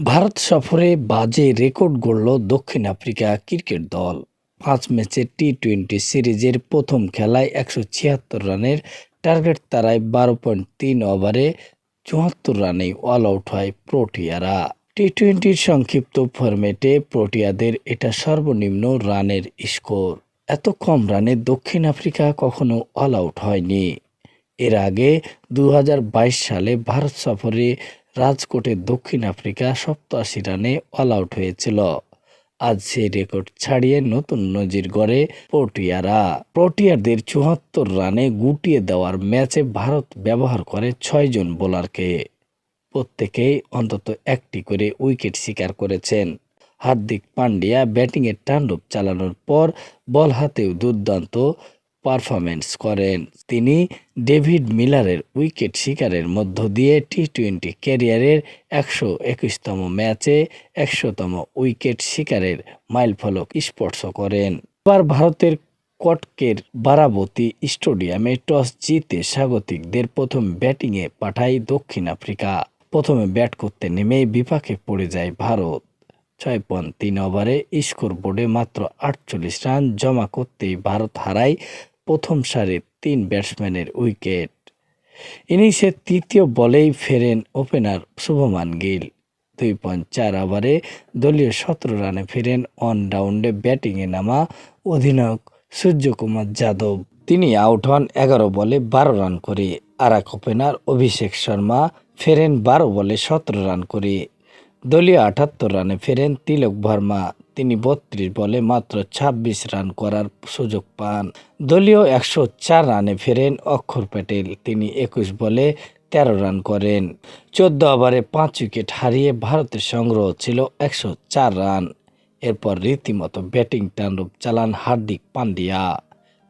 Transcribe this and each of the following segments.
ভারত সফরে বাজে রেকর্ড গড়ল দক্ষিণ আফ্রিকা ক্রিকেট দল। পাঁচ ম্যাচের টি টোয়েন্টি সিরিজের প্রথম খেলায় একশো ছিয়াত্তর রানের টার্গেট তারায় বারো পয়েন্ট তিন ওভারে চুয়াত্তর রানেই অল আউট হয় প্রোটিয়ারা। টি টোয়েন্টির সংক্ষিপ্ত ফরম্যাটে প্রোটিয়াদের এটা সর্বনিম্ন রানের স্কোর। এত কম রানে দক্ষিণ আফ্রিকা কখনো অল আউট হয়নি। এর আগে দু হাজার বাইশ সালে ভারত সফরে রাজকোটে দক্ষিণ আফ্রিকা সপ্তাশি রানে অল আউট হয়েছিল। আজ সেই রেকর্ড ছাড়িয়ে নতুন নজির গড়ে প্রোটিয়ারা প্রোটিয়ারদের চুয়াত্তর রানে গুটিয়ে দেওয়ার ম্যাচে ভারত ব্যবহার করে ছয়জন বোলারকে। প্রত্যেকেই অন্তত একটি করে উইকেট শিকার করেছেন। হার্দিক পান্ডিয়া ব্যাটিংয়ের তাণ্ডব চালানোর পর বল হাতেও দুর্দান্ত পারফরমেন্স করেন তিনি ডেভিড মিলারের উইকেট শিকারের মধ্য দিয়ে টি টোয়েন্টি ক্যারিয়ারের একশো একুশতম ম্যাচে একশোতম উইকেট শিকারের মাইলফলক স্পর্শ করেন। এবার ভারতের কটকের বারাবতী স্টেডিয়ামে টস জিতে স্বাগতিকদের প্রথম ব্যাটিংয়ে পাঠায় দক্ষিণ আফ্রিকা। প্রথমে ব্যাট করতে নেমেই বিপাকে পড়ে যায় ভারত। ছয় পয়েন্ট তিন ওভারে স্কোর বোর্ডে মাত্র আটচল্লিশ রান জমা করতেই ভারত হারায় প্রথম সারির তিন ব্যাটসম্যানের উইকেট। ইনিংসের তৃতীয় বলেই ফেরেন ওপেনার শুভমান গিল। দুই পয়েন্ট চার ওভারে দলীয় সতেরো রানে ফেরেন অন ডাউন্ডে ব্যাটিংয়ে নামা অধিনায়ক সূর্যকুমার যাদব। তিনি আউট হন এগারো বলে বারো রান করে। আর এক ওপেনার অভিষেক শর্মা ফেরেন বারো বলে সতেরো রান করে। দলীয় আটাত্তর রানে ফেরেন তিলক ভার্মা তিনি বত্রিশ বলে মাত্র ২৬ রান করার সুযোগ পান। দলীয় একশো চার রানে ফেরেন অক্ষর প্যাটেল। তিনি একুশ বলে তেরো রান করেন। চোদ্দ ওভারে পাঁচ উইকেট হারিয়ে ভারতের সংগ্রহ ছিল একশো চার রান। এরপর রীতিমতো ব্যাটিং তাণ্ডব চালান হার্দিক পান্ডিয়া।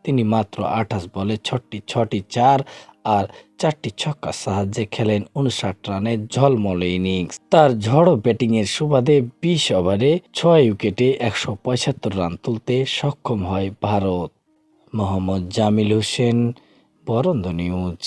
তিনি মাত্র আঠাশ বলে ছটি ছটি, চার আর চারটি ছক্কার সাহায্যে খেলেন উনষাট রানের ঝলমল ইনিংস। তার ঝড়ো ব্যাটিংয়ের সুবাদে বিশ ওভারে ছয় উইকেটে একশো পঁচাত্তর রান তুলতে সক্ষম হয় ভারত। মোহাম্মদ জামিল হোসেন, বরন্দ নিউজ।